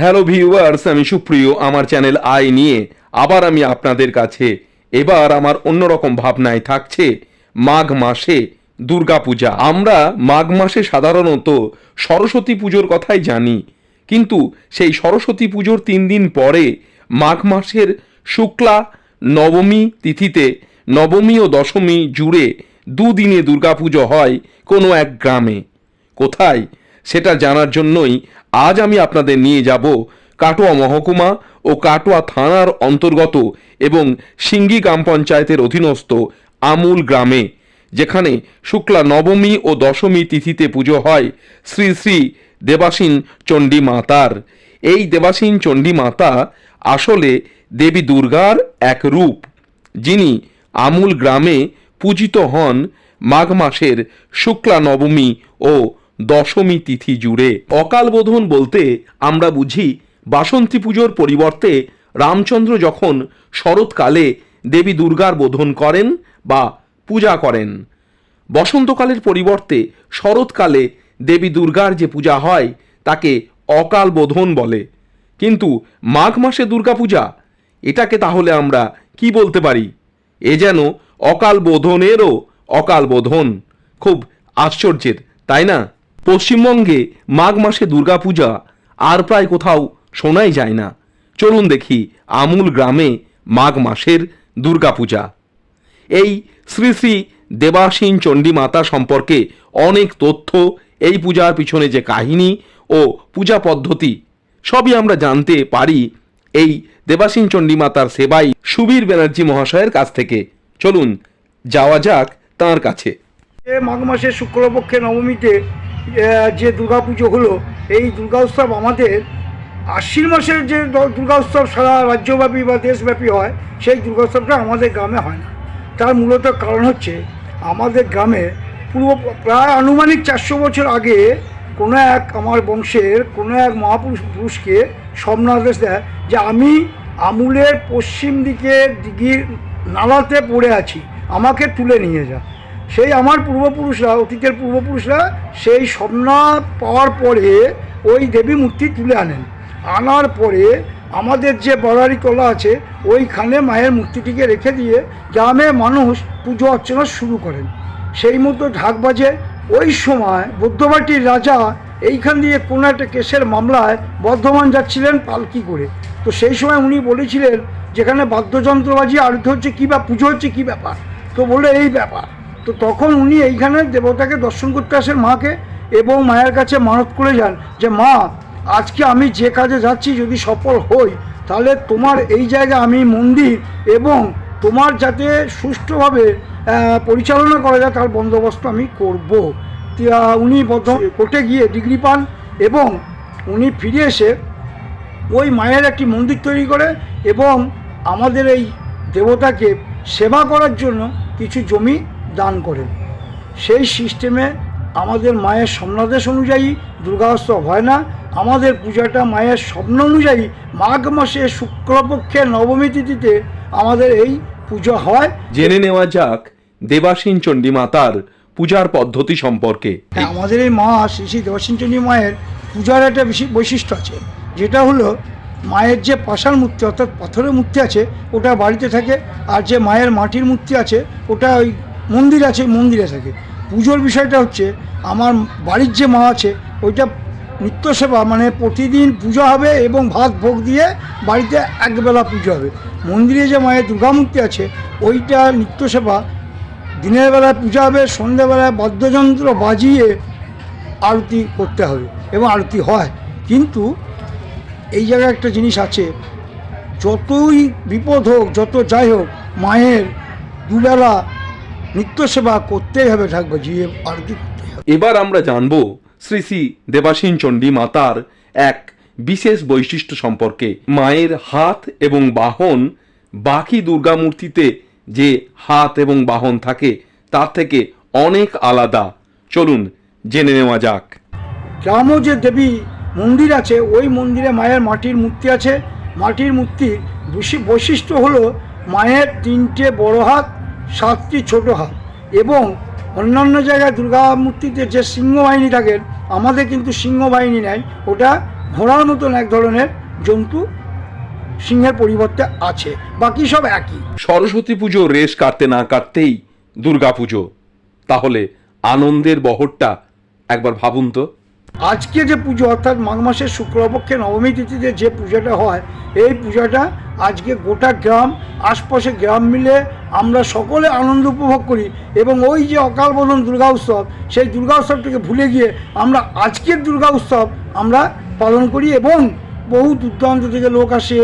Hello viewers আমি সুপ্রিয়, আমার চ্যানেল আই নিয়ে আবার আমি আপনাদের কাছে এবার আমার অন্যরকম ভাবনায় থাকছে মাঘ মাসে দুর্গাপূজা। আমরা মাঘ মাসে সাধারণত সরস্বতী পুজোর কথাই জানি, কিন্তু সেই সরস্বতী পুজোর তিন দিন পরে মাঘ মাসের শুক্লা নবমী তিথিতে নবমী ও দশমী জুড়ে দুদিনে দুর্গাপুজো হয় কোনো এক গ্রামে। কোথায়? সেটা জানার জন্যই আজ আমি আপনাদের নিয়ে যাব কাটোয়া মহকুমা ও কাটোয়া থানার অন্তর্গত এবং সিঙ্গি গ্রাম পঞ্চায়েতের অধীনস্থ আমুল গ্রামে, যেখানে শুক্লা নবমী ও দশমী তিথিতে পুজো হয় শ্রী শ্রী দেবাসীন চণ্ডী মাতার। এই দেবাসীন চণ্ডী মাতা আসলে দেবী দুর্গার এক রূপ, যিনি আমুল গ্রামে পূজিত হন মাঘ মাসের শুক্লা নবমী ও দশমী তিথি জুড়ে অকালবোধন বলতে আমরা বুঝি বাসন্তী পুজোর পরিবর্তে রামচন্দ্র যখন শরৎকালে দেবী দুর্গার বোধন করেন বা পূজা করেন। বসন্তকালের পরিবর্তে শরৎকালে দেবী দুর্গার যে পূজা হয় তাকে অকাল বোধন বলে। কিন্তু মাঘ মাসে দুর্গাপূজা এটাকে তাহলে আমরা কি বলতে পারি? এ যেন অকাল বোধনেরও অকাল বোধন। খুব আশ্চর্যের, তাই না? পশ্চিমবঙ্গে মাঘ মাসে দুর্গাপূজা, আর প্রায় কোথাও শোনাই যায় না। চলুন দেখি আমুল গ্রামে মাঘ মাসের দুর্গাপূজা। এই শ্রী শ্রী দেবাসীন চণ্ডী মাতা সম্পর্কে অনেক তথ্য, এই পূজার পিছনে যে কাহিনী ও পূজা পদ্ধতি, সবই আমরা জানতে পারি এই দেবাসীন চণ্ডী মাতার সেবাই সুবীর ব্যানার্জি মহাশয়ের কাছ থেকে। চলুন, যাওয়া যাক তাঁর কাছে। মাঘ মাসের শুক্লপক্ষে নবমীতে যে দুর্গাপুজো হলো, এই দুর্গা উৎসব আমাদের আশ্বিন মাসের যে দুর্গা উৎসব সারা রাজ্যব্যাপী বা দেশব্যাপী হয়, সেই দুর্গা উৎসবটা আমাদের গ্রামে হয় না। তার মূলত কারণ হচ্ছে, আমাদের গ্রামে পূর্ব প্রায় আনুমানিক চারশো বছর আগে কোনো এক আমার বংশের, কোনো এক মহাপুরুষ, পুরুষকে স্বপ্নাদেশ দেয় যে আমি আমুলের পশ্চিম দিকে দিঘির নালাতে পড়ে আছি, আমাকে তুলে নিয়ে যা। সেই আমার পূর্বপুরুষরা, অতীতের পূর্বপুরুষরা সেই স্বপ্ন পাওয়ার পরে ওই দেবী মূর্তি তুলে আনেন। আনার পরে আমাদের যে বড়ারি কলা আছে, ওইখানে মায়ের মূর্তিটিকে রেখে দিয়ে গ্রামে মানুষ পুজো অর্চনা শুরু করেন। সেই মতো ঢাক বাজে। ওই সময় বৌদ্ধবাটির রাজা এইখান দিয়ে কোনো একটা কেসের মামলায় বর্ধমান যাচ্ছিলেন পালকি করে। তো সেই সময় উনি বলেছিলেন, যেখানে বাদ্যযন্ত্র বাজিয়ে আরতি হচ্ছে, কী বা পুজো হচ্ছে, কী ব্যাপার? তো বলল, এই ব্যাপার। তো তখন উনি এইখানে দেবতাকে দর্শন করতে আসেন মাকে এবং মায়ের কাছে মানত করে যান যে, মা, আজকে আমি যে কাজে যাচ্ছি যদি সফল হই, তাহলে তোমার এই জায়গায় আমি মন্দির এবং তোমার যাতে সুষ্ঠুভাবে পরিচালনা করা যায়, তার বন্দোবস্ত আমি করব। উনি বদ্ধ কোর্টে গিয়ে ডিগ্রি পান এবং উনি ফিরে এসে ওই মায়ের একটি মন্দির তৈরি করে এবং আমাদের এই দেবতাকে সেবা করার জন্য কিছু জমি দান করেন। সেই সিস্টেমে আমাদের মায়ের স্বপ্নাদেশ অনুযায়ী দুর্গা উৎসব হয় না। আমাদের পূজাটা মায়ের স্বপ্ন অনুযায়ী মাঘ মাসে শুক্লপক্ষের নবমী তিথিতে আমাদের এই পুজো হয়। জেনে নেওয়া যাক দেবাসীন চণ্ডী মাতার পূজার পদ্ধতি সম্পর্কে। হ্যাঁ আমাদের এই মা শ্রী শ্রী চণ্ডী মায়ের পূজার একটা বেশি বৈশিষ্ট্য আছে। যেটা হলো মায়ের যে পাষাণ মূর্তি অর্থাৎ পাথরের মূর্তি আছে ওটা বাড়িতে থাকে। আর যে মায়ের মাটির মূর্তি আছে ওটা ওই মন্দির আছে মন্দিরে থাকে পুজোর বিষয়টা হচ্ছে, আমার বাড়ির যে মা আছে, ওইটা নিত্য সেবা মানে প্রতিদিন পুজো হবে এবং ভাত ভোগ দিয়ে বাড়িতে একবেলা পুজো হবে। মন্দিরে যে মায়ের দুর্গা মূর্তি আছে, ওইটা নিত্য সেবা দিনের বেলায় পূজা হবে সন্ধ্যেবেলায় বাদ্যযন্ত্র বাজিয়ে আরতি করতে হবে এবং আরতি হয়। কিন্তু এই জায়গায় একটা জিনিস আছে, যতই বিপদ হোক, যত যাই হোক, মায়ের দুবেলা নিত্য সেবা করতেই হবে ঢাক বাজিয়ে আরতি করতেই হবে। এবার আমরা জানব শ্রী শ্রী দেবাসীন চণ্ডী মাতার এক বিশেষ বৈশিষ্ট্য সম্পর্কে। মায়ের হাত এবং বাহন বাকি দুর্গা মূর্তিতে যে হাত এবং বাহন থাকে তার থেকে অনেক আলাদা। চলুন জেনে নেওয়া যাক। গ্রামও যে দেবী মন্দির আছে ওই মন্দিরে মায়ের মাটির মূর্তি আছে। মাটির মূর্তির বিশি- বৈশিষ্ট্য হলো মায়ের তিনটে বড় হাত সাতটি ছোট হাত এবং অন্যান্য জায়গায় দুর্গা মূর্তিতে যে সিংহবাহিনী থাকেন আমাদের কিন্তু সিংহ বাহিনী নেই, ওটা ঘোড়ার মতন এক ধরনের জন্তু সিংহের পরিবর্তে আছে, বাকি সব একই। সরস্বতী পুজো রেশ কাটতে না কাটতেই দুর্গা পুজো, তাহলে আনন্দের বহরটা একবার ভাবুন তো। আজকে যে পুজো, অর্থাৎ মাঘ মাসের শুক্লপক্ষে নবমী তিথিতে যে পূজাটা হয়, এই পূজাটা আজকে গোটা গ্রাম, আশপাশে গ্রাম মিলে আমরা সকলে আনন্দ উপভোগ করি এবং ওই যে অকাল বোধন দুর্গা উৎসব, সেই দুর্গা উৎসবটাকে ভুলে গিয়ে আমরা আজকের দুর্গা উৎসব আমরা পালন করি এবং বহু দূরদূরান্ত থেকে লোক আসে,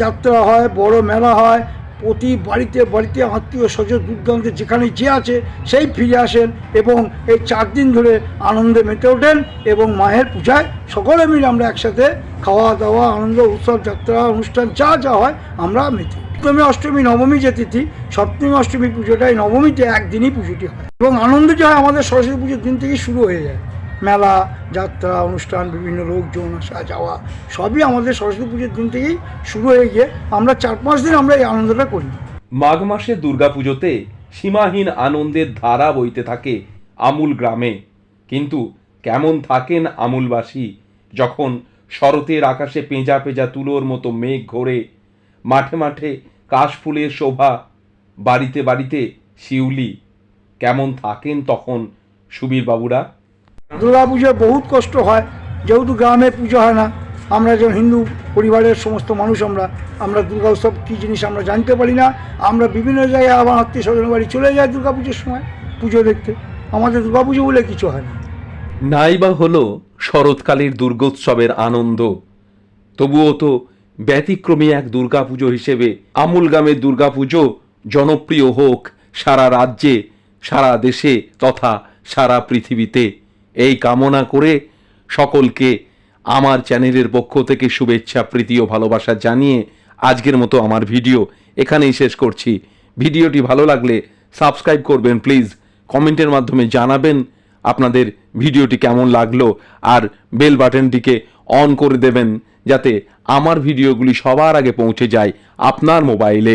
যাত্রা হয়, বড় মেলা হয় প্রতি বাড়িতে বাড়িতে আত্মীয় স্বজন দুর্দান্তে যেখানে যে আছে, সেই ফিরে আসেন এবং এই চার দিন ধরে আনন্দে মেতে ওঠেন এবং মায়ের পূজায় সকলে মিলে আমরা একসাথে খাওয়া দাওয়া, আনন্দ, উৎসব, যাত্রা, অনুষ্ঠান, যা যা হয় আমরা মেতে সপ্তমী অষ্টমী, নবমী যে তিথি সপ্তমী, অষ্টমী পুজোটাই নবমীতে একদিনই পুজোটি হয়। এবং আনন্দ যে হয়, আমাদের সরস্বতী পুজোর দিন থেকেই শুরু হয়ে যায়। মেলা, যাত্রা, অনুষ্ঠান, বিভিন্ন লোকজন আসা, যাওয়া, সবই আমাদের সরস্বতী পুজোর দিন থেকেই শুরু হয়ে গিয়ে আমরা চার পাঁচ দিন আমরা এই আনন্দটা করি। মাঘ মাসে দুর্গাপুজোতে সীমাহীন আনন্দের ধারা বইতে থাকে আমুল গ্রামে। কিন্তু কেমন থাকেন আমুলবাসী যখন শরতের আকাশে পেঁজা পেঁজা তুলোর মতো মেঘ ঘোরে? মাঠে মাঠে কাশফুলের শোভা, বাড়িতে বাড়িতে শিউলি। কেমন থাকেন তখন সুবীর বাবুরা দুর্গা পুজোয় বহুত কষ্ট হয়, যেহেতু গ্রামে পুজো হয় না। আমরা যেমন হিন্দু পরিবারের সমস্ত মানুষ আমরা আমরা দুর্গা উৎসব কী জিনিস আমরা জানতে পারি না। আমরা বিভিন্ন জায়গায় আমার আত্মীয় স্বজনের বাড়ি চলে যাই দুর্গা পুজোর সময় পুজো দেখতে। আমাদের দুর্গা পুজো বলে কিছু হয় না। নাই বা হলো শরৎকালের দুর্গোৎসবের আনন্দ, তবুও তো ব্যতিক্রমী এক দুর্গাপুজো হিসেবে আমুলগামের দুর্গাপুজো জনপ্রিয় হোক সারা রাজ্যে, সারা দেশে তথা সারা পৃথিবীতে। এই কামনা করে সকলকে আমার চ্যানেলের পক্ষ থেকে শুভেচ্ছা, প্রীতি ও ভালোবাসা জানিয়ে আজকের মতো আমার ভিডিও এখানেই শেষ করছি। ভিডিওটি ভালো লাগলে সাবস্ক্রাইব করবেন, প্লিজ। কমেন্টের মাধ্যমে জানাবেন আপনাদের ভিডিওটি কেমন লাগল আর বেল বাটনটিকে অন করে দেবেন যাতে আমার ভিডিওগুলি সবার আগে পৌঁছে যায় আপনার মোবাইলে।